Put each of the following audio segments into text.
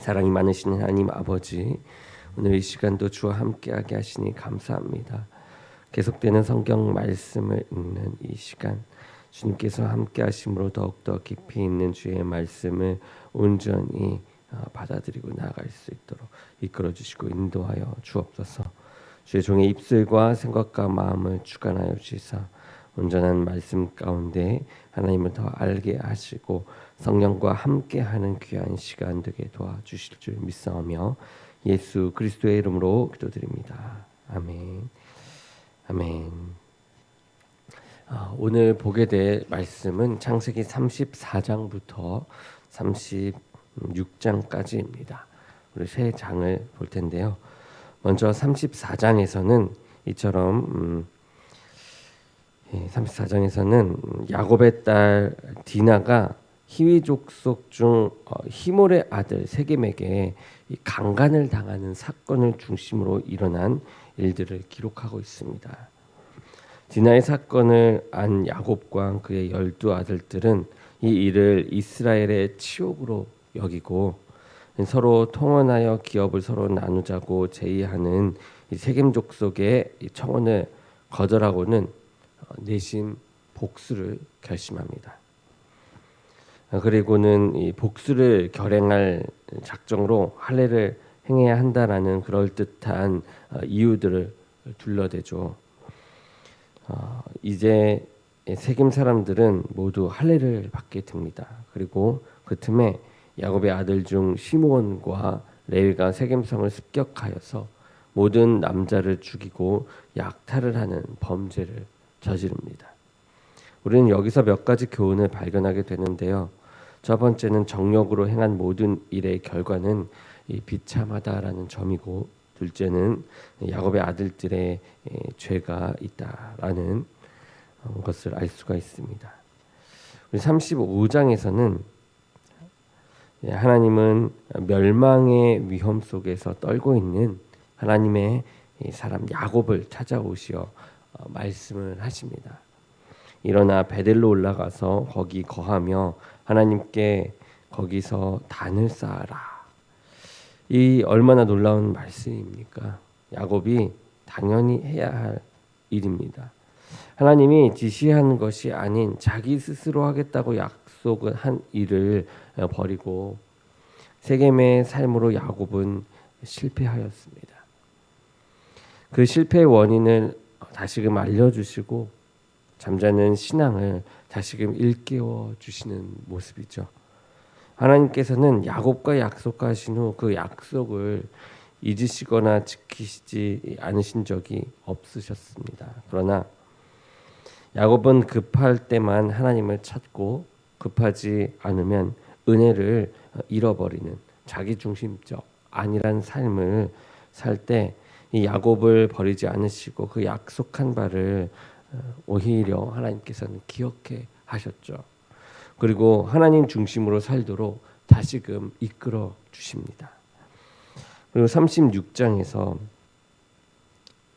사랑이 많으신 하나님 아버지 오늘 이 시간도 주와 함께하게 하시니 감사합니다. 계속되는 성경 말씀을 읽는 이 시간 주님께서 함께하심으로 더욱더 깊이 있는 주의 말씀을 온전히 어, 받아들이고 나아갈 수 있도록 이끌어 주시고 인도하여 주옵소서. 주의 종의 입술과 생각과 마음을 주관하여 주시사 온전한 말씀 가운데 하나님을 더 알게 하시고 성령과 함께하는 귀한 시간 되게 도와주실 줄 믿사오며 예수 그리스도의 이름으로 기도드립니다. 아멘. 아멘. 아, 오늘 보게 될 말씀은 창세기 34장부터 36장까지입니다. 우리 세 장을 볼 텐데요. 먼저 34장에서는 이처럼 음, 34장에서는 야곱의 딸 디나가 히위 족속 중 어, 히몰의 아들 세겜에게 이 강간을 당하는 사건을 중심으로 일어난 일들을 기록하고 있습니다. 디나의 사건을 안 야곱과 그의 열두 아들들은 이 일을 이스라엘의 치욕으로 여기고 서로 통원하여 기업을 서로 나누자고 제의하는 이 세겜 족속의 이 청원을 거절하고는 어, 내심 복수를 결심합니다. 어, 그리고는 이 복수를 결행할 작정으로 할례를 행해야 한다라는 그럴 듯한 어, 이유들을 둘러대죠. 어, 이제 세겜 사람들은 모두 할례를 받게 됩니다. 그리고 그 틈에 야곱의 아들 중 시므온과 레위가 세겜성을 습격하여서 모든 남자를 죽이고 약탈을 하는 범죄를 저지릅니다. 우리는 여기서 몇 가지 교훈을 발견하게 되는데요. 첫 번째는 정력으로 행한 모든 일의 결과는 이 비참하다라는 점이고 둘째는 야곱의 아들들의 에, 죄가 있다라는 어, 것을 알 수가 있습니다. 우리 35장에서는 예, 하나님은 멸망의 위험 속에서 떨고 있는 하나님의 이 사람 야곱을 찾아오시어 어, 말씀을 하십니다. 일어나 베델로 올라가서 거기 거하며 하나님께 거기서 단을 쌓아라. 이 얼마나 놀라운 말씀입니까? 야곱이 당연히 해야 할 일입니다. 하나님이 지시한 것이 아닌 자기 스스로 하겠다고 약속을 한 일을 버리고 세겜의 삶으로 야곱은 실패하였습니다. 그 실패의 원인을 다시금 알려주시고 잠자는 신앙을 다시금 일깨워 주시는 모습이죠. 하나님께서는 야곱과 약속하신 후 그 약속을 잊으시거나 지키시지 않으신 적이 없으셨습니다. 그러나 야곱은 급할 때만 하나님을 찾고 급하지 않으면 은혜를 잃어버리는 자기 중심적 안일한 삶을 살 때 이 야곱을 버리지 않으시고 그 약속한 바를 어, 오히려 하나님께서는 기억해 하셨죠. 그리고 하나님 중심으로 살도록 다시금 이끌어 주십니다. 그리고 36장에서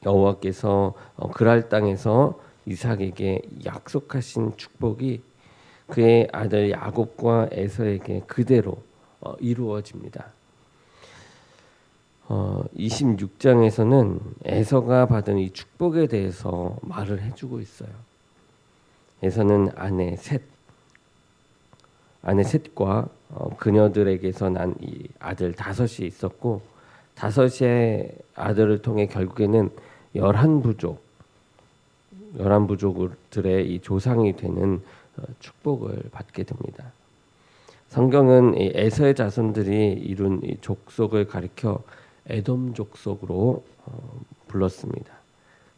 여호와께서 어, 그랄 땅에서 이삭에게 약속하신 축복이 그의 아들 야곱과 에서에게 그대로 어, 이루어집니다. 어, 26장에서는 에서가 받은 이 축복에 대해서 말을 해주고 있어요. 에서는 아내 셋, 아내 셋과 어, 그녀들에게서 난 이 아들 다섯이 있었고 다섯의 아들을 통해 결국에는 열한 부족, 열한 부족들의 이 조상이 되는 어, 축복을 받게 됩니다. 성경은 이 에서의 자손들이 이룬 이 족속을 가리켜 에돔 족속으로 어, 불렀습니다.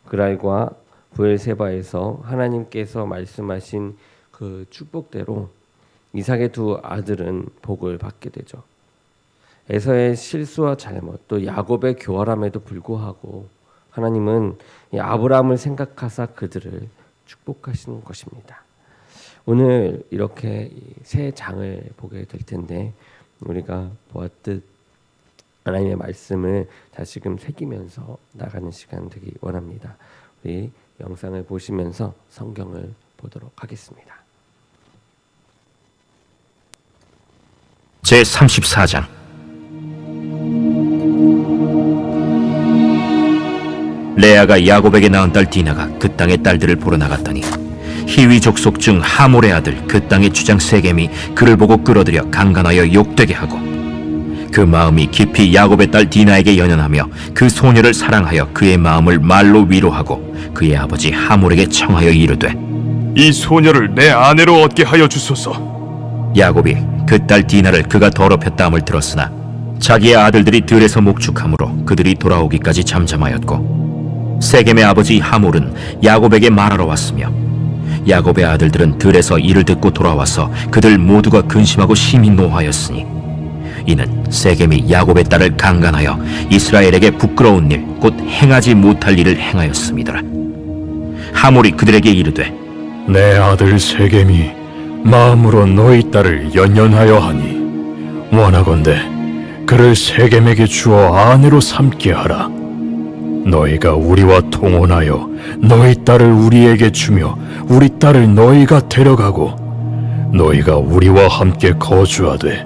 그랄과 부엘세바에서 하나님께서 말씀하신 그 축복대로 이삭의 두 아들은 복을 받게 되죠. 에서의 실수와 잘못 또 야곱의 교활함에도 불구하고 하나님은 이 아브라함을 생각하사 그들을 축복하시는 것입니다. 오늘 이렇게 새 장을 보게 될 텐데 우리가 보았듯 하나님의 말씀을 다시금 새기면서 나가는 시간 되기 원합니다. 우리 영상을 보시면서 성경을 보도록 하겠습니다. 제 34장 레아가 야곱에게 낳은 딸 디나가 그 땅의 딸들을 보러 나갔더니 히위 족속 중 하몰의 아들 그 땅의 주장 세겜이 그를 보고 끌어들여 강간하여 욕되게 하고 그 마음이 깊이 야곱의 딸 디나에게 연연하며 그 소녀를 사랑하여 그의 마음을 말로 위로하고 그의 아버지 하몰에게 청하여 이르되 이 소녀를 내 아내로 얻게 하여 주소서. 야곱이 그 딸 디나를 그가 더럽혔다함을 들었으나 자기의 아들들이 들에서 목축함으로 그들이 돌아오기까지 잠잠하였고 세겜의 아버지 하몰은 야곱에게 말하러 왔으며 야곱의 아들들은 들에서 이를 듣고 돌아와서 그들 모두가 근심하고 심히 노하였으니 이는 세겜이 야곱의 딸을 강간하여 이스라엘에게 부끄러운 일 곧 행하지 못할 일을 행하였습니다. 하몰이 그들에게 이르되 내 아들 세겜이 마음으로 너희 딸을 연연하여 하니 원하건대 그를 세겜에게 주어 아내로 삼게 하라. 너희가 우리와 통혼하여 너희 딸을 우리에게 주며 우리 딸을 너희가 데려가고 너희가 우리와 함께 거주하되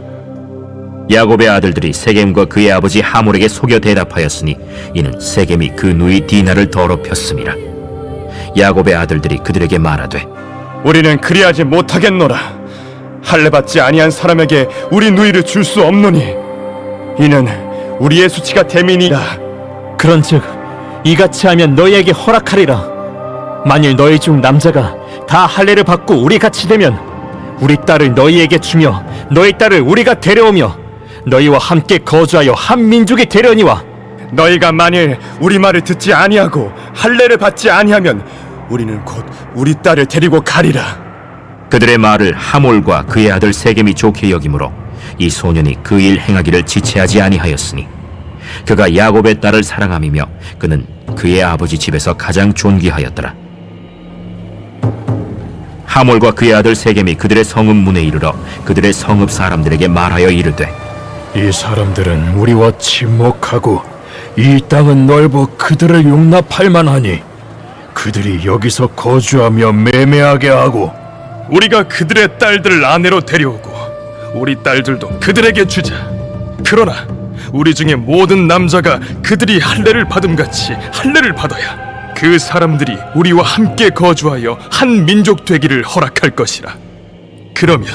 야곱의 아들들이 세겜과 그의 아버지 하몰에게 속여 대답하였으니 이는 세겜이 그 누이 디나를 더럽혔습니다. 야곱의 아들들이 그들에게 말하되 우리는 그리하지 못하겠노라. 할례 받지 아니한 사람에게 우리 누이를 줄 수 없노니 이는 우리의 수치가 대민이라. 그런즉 이같이 하면 너희에게 허락하리라. 만일 너희 중 남자가 다 할례를 받고 우리 같이 되면 우리 딸을 너희에게 주며 너희 딸을 우리가 데려오며 너희와 함께 거주하여 한 민족이 되려니와 너희가 만일 우리 말을 듣지 아니하고 할례를 받지 아니하면 우리는 곧 우리 딸을 데리고 가리라. 그들의 말을 하몰과 그의 아들 세겜이 좋게 여기므로 이 소년이 그 일 행하기를 지체하지 아니하였으니 그가 야곱의 딸을 사랑함이며 그는 그의 아버지 집에서 가장 존귀하였더라. 하몰과 그의 아들 세겜이 그들의 성읍 문에 이르러 그들의 성읍 사람들에게 말하여 이르되 이 사람들은 우리와 침묵하고 이 땅은 넓어 그들을 용납할 만하니 그들이 여기서 거주하며 매매하게 하고 우리가 그들의 딸들을 아내로 데려오고 우리 딸들도 그들에게 주자. 그러나 우리 중에 모든 남자가 그들이 할례를 받음 같이 할례를 받아야 그 사람들이 우리와 함께 거주하여 한 민족 되기를 허락할 것이라. 그러면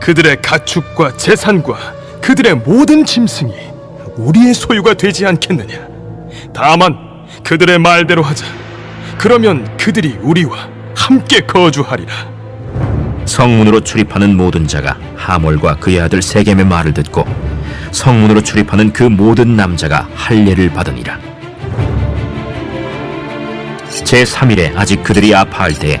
그들의 가축과 재산과 그들의 모든 짐승이 우리의 소유가 되지 않겠느냐? 다만 그들의 말대로 하자. 그러면 그들이 우리와 함께 거주하리라. 성문으로 출입하는 모든 자가 하몰과 그의 아들 세겜의 말을 듣고 성문으로 출입하는 그 모든 남자가 할례를 받으니라. 제 3일에 아직 그들이 아파할 때에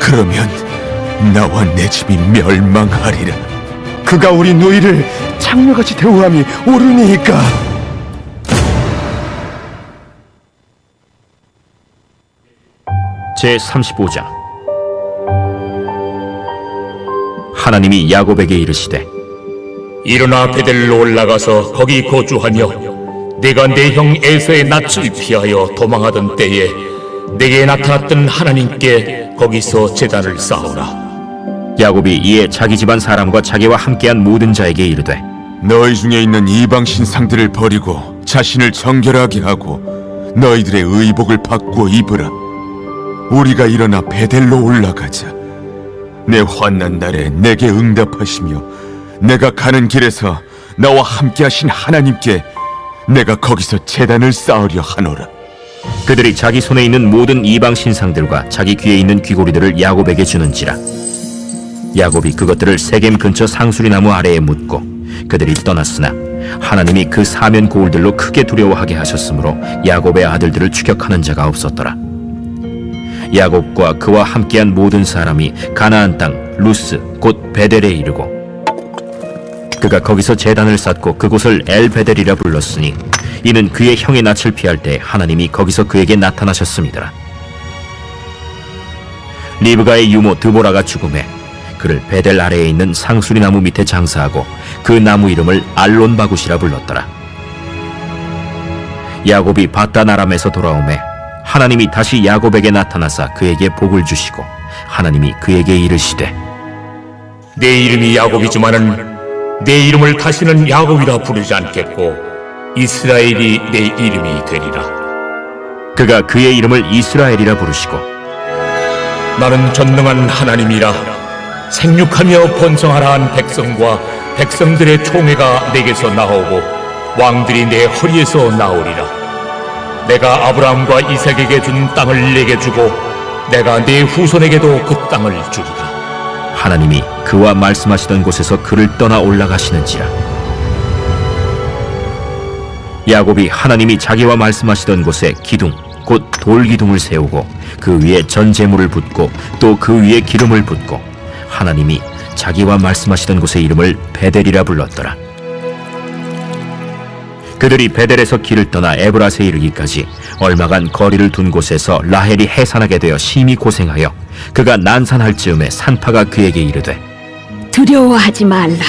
그러면 나와 내 집이 멸망하리라. 그가 우리 누이를 창녀같이 대우함이 옳으니까. 제 35장. 하나님이 야곱에게 이르시되 일어나 베델로 올라가서 거기 거주하며 내가 내 형 에서의 낯을 피하여 도망하던 때에 내게 나타났던 하나님께 거기서 제단을 쌓으라 야곱이 이에 자기 집안 사람과 자기와 함께한 모든 자에게 이르되 너희 중에 있는 이방 신상들을 버리고 자신을 정결하게 하고 너희들의 의복을 바꾸어 입으라. 우리가 일어나 베델로 올라가자. 내 환난 날에 내게 응답하시며 내가 가는 길에서 나와 함께하신 하나님께 내가 거기서 재단을 쌓으려 하노라. 그들이 자기 손에 있는 모든 이방 신상들과 자기 귀에 있는 귀고리들을 야곱에게 주는지라. 야곱이 그것들을 세겜 근처 상수리 나무 아래에 묻고 그들이 떠났으나 하나님이 그 사면 고울들로 크게 두려워하게 하셨으므로 야곱의 아들들을 추격하는 자가 없었더라. 야곱과 그와 함께한 모든 사람이 가나안 땅 루스 곧 베델에 이르고 그가 거기서 제단을 쌓고 그곳을 엘베델이라 불렀으니 이는 그의 형의 낯을 피할 때 하나님이 거기서 그에게 나타나셨습니다. 리브가의 유모 드보라가 죽음에 그를 베델 아래에 있는 상수리 나무 밑에 장사하고 그 나무 이름을 알론바굿이라 불렀더라. 야곱이 바다나람에서 돌아오매 하나님이 다시 야곱에게 나타나사 그에게 복을 주시고 하나님이 그에게 이르시되 내 이름이 야곱이지만은 내 이름을 다시는 야곱이라 부르지 않겠고 이스라엘이 내 이름이 되리라. 그가 그의 이름을 이스라엘이라 부르시고 나는 전능한 하나님이라 생육하며 번성하라 한 백성과 백성들의 총회가 내게서 나오고 왕들이 내 허리에서 나오리라. 내가 아브라함과 이삭에게 준 땅을 내게 주고 내가 내 후손에게도 그 땅을 주리라. 하나님이 그와 말씀하시던 곳에서 그를 떠나 올라가시는지라 야곱이 하나님이 자기와 말씀하시던 곳에 기둥 곧 돌기둥을 세우고 그 위에 전제물을 붓고 또 그 위에 기름을 붓고 하나님이 자기와 말씀하시던 곳의 이름을 베델이라 불렀더라 그들이 베델에서 길을 떠나 에브라스에 이르기까지 얼마간 거리를 둔 곳에서 라헬이 해산하게 되어 심히 고생하여 그가 난산할 즈음에 산파가 그에게 이르되 두려워하지 말라.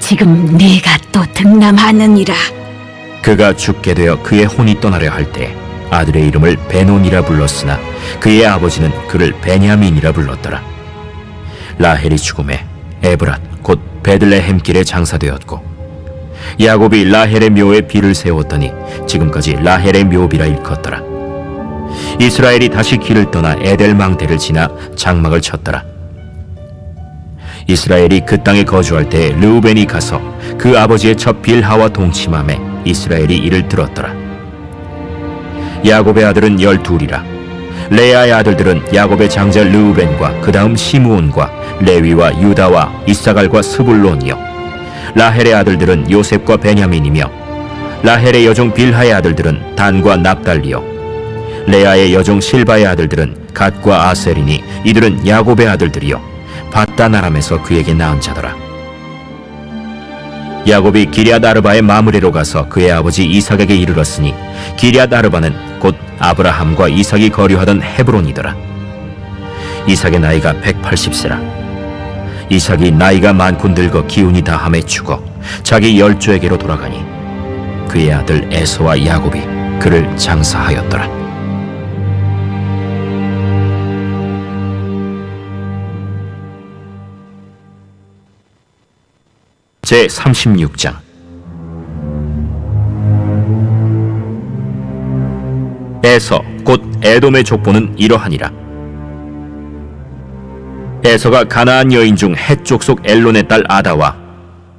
지금 네가 또 등남하느니라. 그가 죽게 되어 그의 혼이 떠나려 할 때 아들의 이름을 베논이라 불렀으나 그의 아버지는 그를 베냐민이라 불렀더라. 라헬이 죽음에 에브랏 곧 베들레헴 길에 장사되었고 야곱이 라헬의 묘에 비를 세웠더니 지금까지 라헬의 묘비라 일컫더라. 이스라엘이 다시 길을 떠나 에델 망대를 지나 장막을 쳤더라. 이스라엘이 그 땅에 거주할 때 르우벤이 가서 그 아버지의 첫 빌하와 동침함에 이스라엘이 이를 들었더라. 야곱의 아들은 열둘이라. 레아의 아들들은 야곱의 장자 르우벤과 그 다음 시므온과 레위와 유다와 이사갈과 스불론이요. 라헬의 아들들은 요셉과 베냐민이며 라헬의 여종 빌하의 아들들은 단과 납달리요. 레아의 여종 실바의 아들들은 갓과 아셀이니 이들은 야곱의 아들들이요. 바다나람에서 그에게 낳은 자더라. 야곱이 기리앗 아르바의 마므레로 가서 그의 아버지 이삭에게 이르렀으니 기리앗 아르바는 곧 아브라함과 이삭이 거류하던 헤브론이더라. 이삭의 나이가 180세라. 이삭이 나이가 많고 늙어 기운이 다함에 죽어 자기 열조에게로 돌아가니 그의 아들 에서와 야곱이 그를 장사하였더라. 제 36장. 에서 곧 에돔의 족보는 이러하니라. 에서가 가나안 여인 중 헷 족 속 엘론의 딸 아다와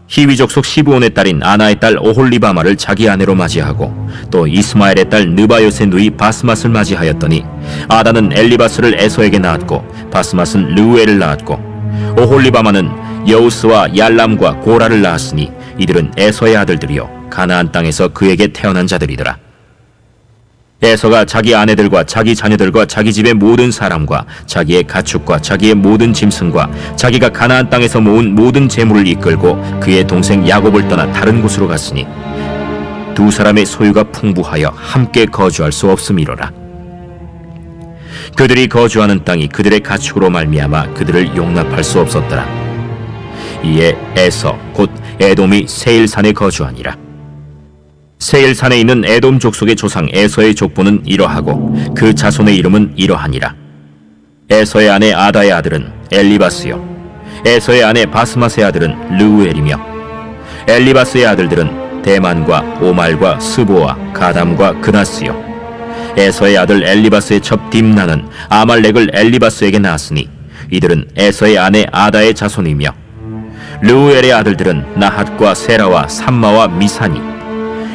히위 족 속 시브온의 딸인 아나의 딸 오홀리바마를 자기 아내로 맞이하고 또 이스마엘의 딸 느바요의 누이 바스맛을 맞이하였더니 아다는 엘리바스를 에서에게 낳았고 바스맛은 르우엘을 낳았고 오홀리바마는 여우스와 얄람과 고라를 낳았으니 이들은 에서의 아들들이요 가나안 땅에서 그에게 태어난 자들이더라. 에서가 자기 아내들과 자기 자녀들과 자기 집의 모든 사람과 자기의 가축과 자기의 모든 짐승과 자기가 가나안 땅에서 모은 모든 재물을 이끌고 그의 동생 야곱을 떠나 다른 곳으로 갔으니 두 사람의 소유가 풍부하여 함께 거주할 수 없음이로라. 그들이 거주하는 땅이 그들의 가축으로 말미암아 그들을 용납할 수 없었더라. 이에 에서 곧 에돔이 세일산에 거주하니라. 세일산에 있는 에돔 족속의 조상 에서의 족보는 이러하고 그 자손의 이름은 이러하니라. 에서의 아내 아다의 아들은 엘리바스요. 에서의 아내 바스마스의 아들은 르우엘이며 엘리바스의 아들들은 대만과 오말과 스보와 가담과 그나스요 에서의 아들 엘리바스의 첩 딥나는 아말렉을 엘리바스에게 낳았으니 이들은 에서의 아내 아다의 자손이며 르우엘의 아들들은 나핫과 세라와 삼마와 미사니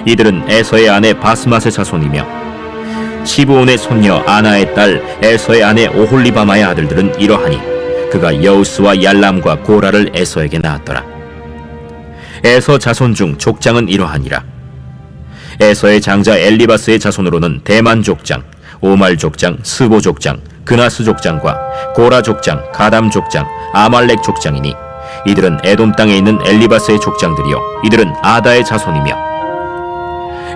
이들은 에서의 아내 바스맛의 자손이며 시브온의 손녀 아나의 딸 에서의 아내 오홀리바마의 아들들은 이러하니 그가 여우스와 얄람과 고라를 에서에게 낳았더라. 에서 자손 중 족장은 이러하니라. 에서의 장자 엘리바스의 자손으로는 대만 족장, 오말 족장, 스보 족장, 그나스 족장과 고라 족장, 가담 족장, 아말렉 족장이니 이들은 에돔 땅에 있는 엘리바스의 족장들이요. 이들은 아다의 자손이며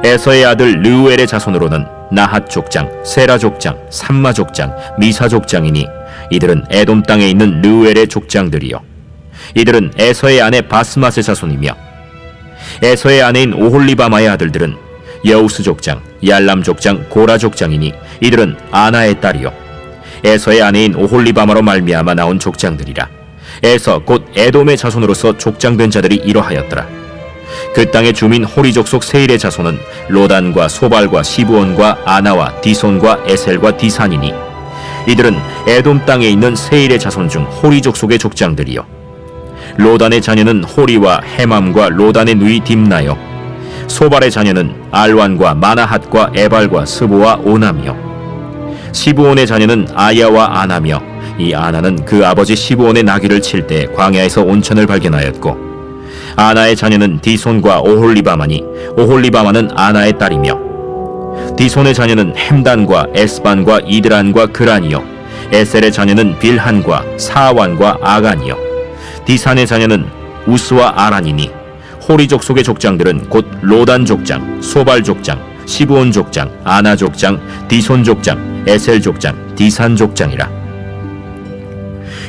에서의 아들 르우엘의 자손으로는 나핫 족장, 세라 족장, 삼마 족장, 미사 족장이니 이들은 에돔 땅에 있는 르우엘의 족장들이요. 이들은 에서의 아내 바스맛의 자손이며 에서의 아내인 오홀리바마의 아들들은 여우스 족장, 얄람 족장, 고라 족장이니 이들은 아나의 딸이요. 에서의 아내인 오홀리바마로 말미암아 나온 족장들이라 에서 곧 에돔의 자손으로서 족장된 자들이 이러하였더라. 그 땅의 주민 호리족 속 세일의 자손은 로단과 소발과 시부온과 아나와 디손과 에셀과 디산이니 이들은 에돔 땅에 있는 세일의 자손 중 호리족 속의 족장들이요. 로단의 자녀는 호리와 헤맘과 로단의 누이 딥나요. 소발의 자녀는 알완과 마나핫과 에발과 스보와 오남이요. 시부온의 자녀는 아야와 아나며 이 아나는 그 아버지 시부온의 나귀를 칠 때 광야에서 온천을 발견하였고 아나의 자녀는 디손과 오홀리바마니 오홀리바마는 아나의 딸이며 디손의 자녀는 햄단과 에스반과 이드란과 그란이요 에셀의 자녀는 빌한과 사완과 아간이요 디산의 자녀는 우스와 아란이니 호리족 속의 족장들은 곧 로단 족장, 소발 족장, 시브온 족장, 아나 족장, 디손 족장, 에셀 족장, 디산 족장이라.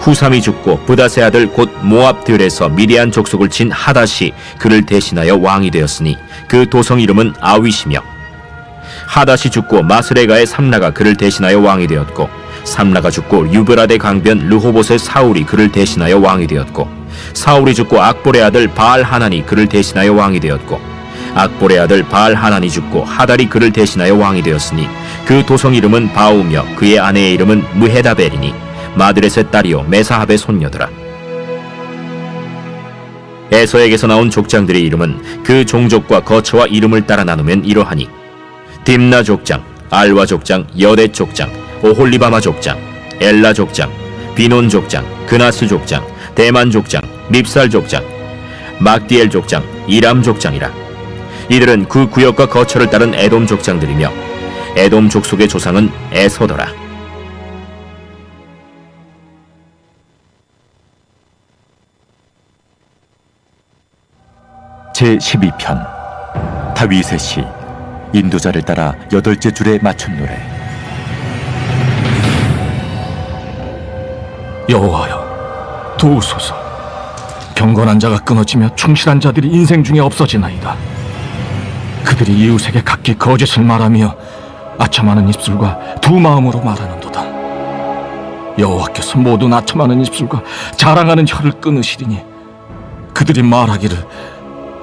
후삼이 죽고 부다세 아들 곧 모압 들에서 미디안 족속을 친 하닷이 그를 대신하여 왕이 되었으니 그 도성 이름은 아윗이며 하닷이 죽고 마스레가의 삼라가 그를 대신하여 왕이 되었고 삼라가 죽고 유브라데 강변 르호봇의 사울이 그를 대신하여 왕이 되었고 사울이 죽고 악볼의 아들 바알 하나니 그를 대신하여 왕이 되었고 악볼의 아들 바알 하나니 죽고 하달이 그를 대신하여 왕이 되었으니 그 도성 이름은 바우며 그의 아내의 이름은 무헤다벨이니 마드렛의 딸이요 메사합의 손녀더라 에서에게서 나온 족장들의 이름은 그 종족과 거처와 이름을 따라 나누면 이러하니 딥나 족장, 알와 족장, 여대 족장, 오홀리바마 족장, 엘라 족장, 비논 족장, 그나스 족장, 대만 족장, 밉살 족장, 막디엘 족장, 이람 족장이라. 이들은 그 구역과 거처를 따른 에돔 족장들이며 에돔 족속의 조상은 에서더라. 제 12편. 다윗의 시 인도자를 따라 여덟째 줄에 맞춘 노래. 여호와여 도우소서. 경건한 자가 끊어지며 충실한 자들이 인생 중에 없어지나이다. 그들이 이웃에게 각기 거짓을 말하며 아첨하는 입술과 두 마음으로 말하는도다. 여호와께서 모든 아첨하는 입술과 자랑하는 혀를 끊으시리니 그들이 말하기를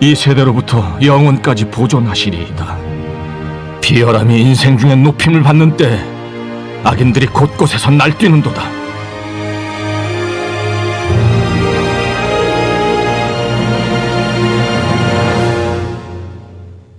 이 세대로부터 영원까지 보존하시리이다. 비열함이 인생 중에 높임을 받는 때 악인들이 곳곳에서 날뛰는도다